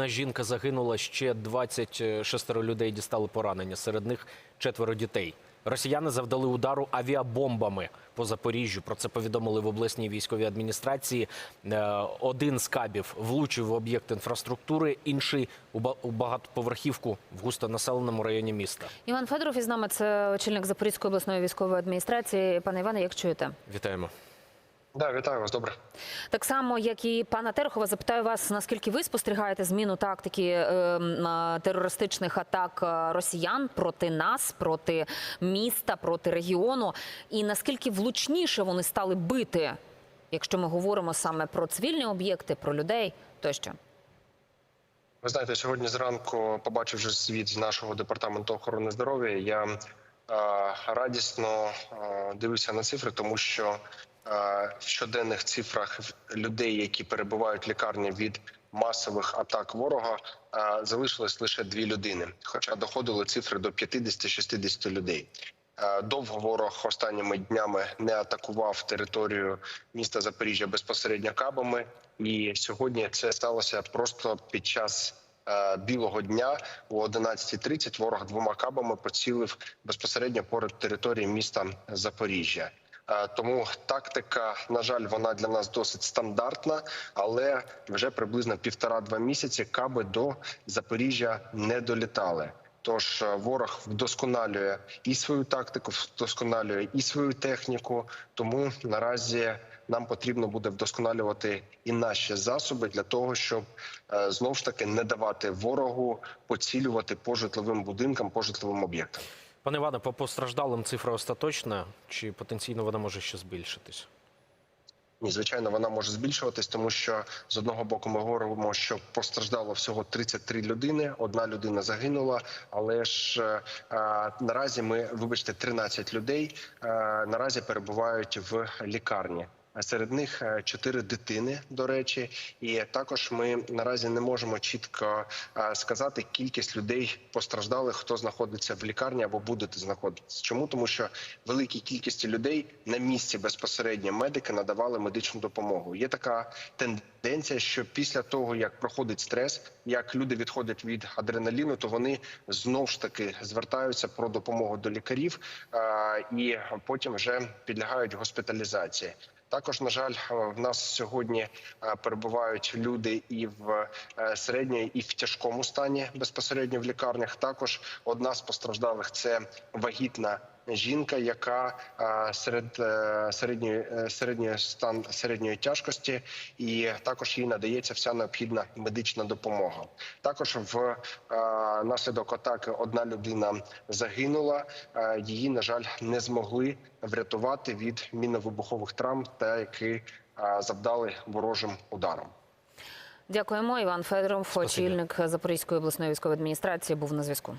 одна жінка загинула, ще 26 людей дістали поранення. Серед них четверо дітей. Росіяни завдали удару авіабомбами по Запоріжжю. Про це повідомили в обласній військовій адміністрації. Е, Один з кабів влучив в об'єкт інфраструктури, інший у у багатоповерхівку в густонаселеному районі міста. Іван Федоров із нами це очільник Запорізької обласної військової адміністрації. Пане Іване, як чуєте? Вітаємо. Да, вітаю вас, добре. Так само, як і пана Терехова, запитаю вас, наскільки ви спостерігаєте зміну тактики е, терористичних атак е, росіян проти нас, проти міста, проти регіону, і наскільки влучніше вони стали бити, якщо ми говоримо саме про цивільні об'єкти, про людей тощо? Ви знаєте, сьогодні зранку, побачивши звіт з нашого департаменту охорони здоров'я, я е, радісно е, дивився на цифри, тому що в щоденних цифрах людей, які перебувають в лікарні від масових атак ворога, е, залишилось лише дві людини, хоча доходили цифри до 50-60 людей. Е, Довго ворог останніми днями не атакував територію міста Запоріжжя безпосередньо кабами, і сьогодні це сталося просто під час е, білого дня о 11.30 Ворог двома кабами поцілив безпосередньо поряд території міста Запоріжжя. Е, Тому тактика, на жаль, вона для нас досить стандартна, але вже приблизно півтора-два місяці каби до Запоріжжя не долітали. Тож е, ворог вдосконалює і свою тактику, вдосконалює і свою техніку. Тому наразі нам потрібно буде вдосконалювати і наші засоби для того, щоб е, знову ж таки не давати ворогу поцілювати по житловим будинкам, по житловим об'єктам. Пане Іване, по постраждалим цифра остаточна чи потенційно вона може ще збільшитись? Ні, звичайно, вона може збільшуватись, тому що з одного боку ми говоримо, що постраждало всього 33 людини. Одна людина загинула, але ж е, е, наразі ми, вибачте, 13 людей е, наразі перебувають в лікарні. Серед них е, чотири дитини, до речі, і також ми наразі не можемо чітко е, сказати кількість людей постраждалих, хто знаходиться в лікарні або буде знаходитися. Чому тому, що великій кількості людей на місці безпосередньо медики надавали медичну допомогу. Є така тенденція, що після того як проходить стрес, як люди відходять від адреналіну, то вони знов ж таки звертаються про допомогу до лікарів е, і потім вже підлягають госпіталізації. Також, на жаль, е, в нас сьогодні е, перебувають люди і в е, середньої, і в тяжкому стані безпосередньо в лікарнях. Також одна з постраждалих це вагітна жінка, яка е, серед е, середньої е, середньої стан середньої тяжкості, і також їй надається вся необхідна медична допомога. Також в е, наслідок атаки одна людина загинула. Її на жаль не змогли врятувати від мінно-вибухових травм, та які завдали ворожим ударом. Дякуємо. Іван Федоров, очільник Запорізької обласної військової адміністрації, був на зв'язку.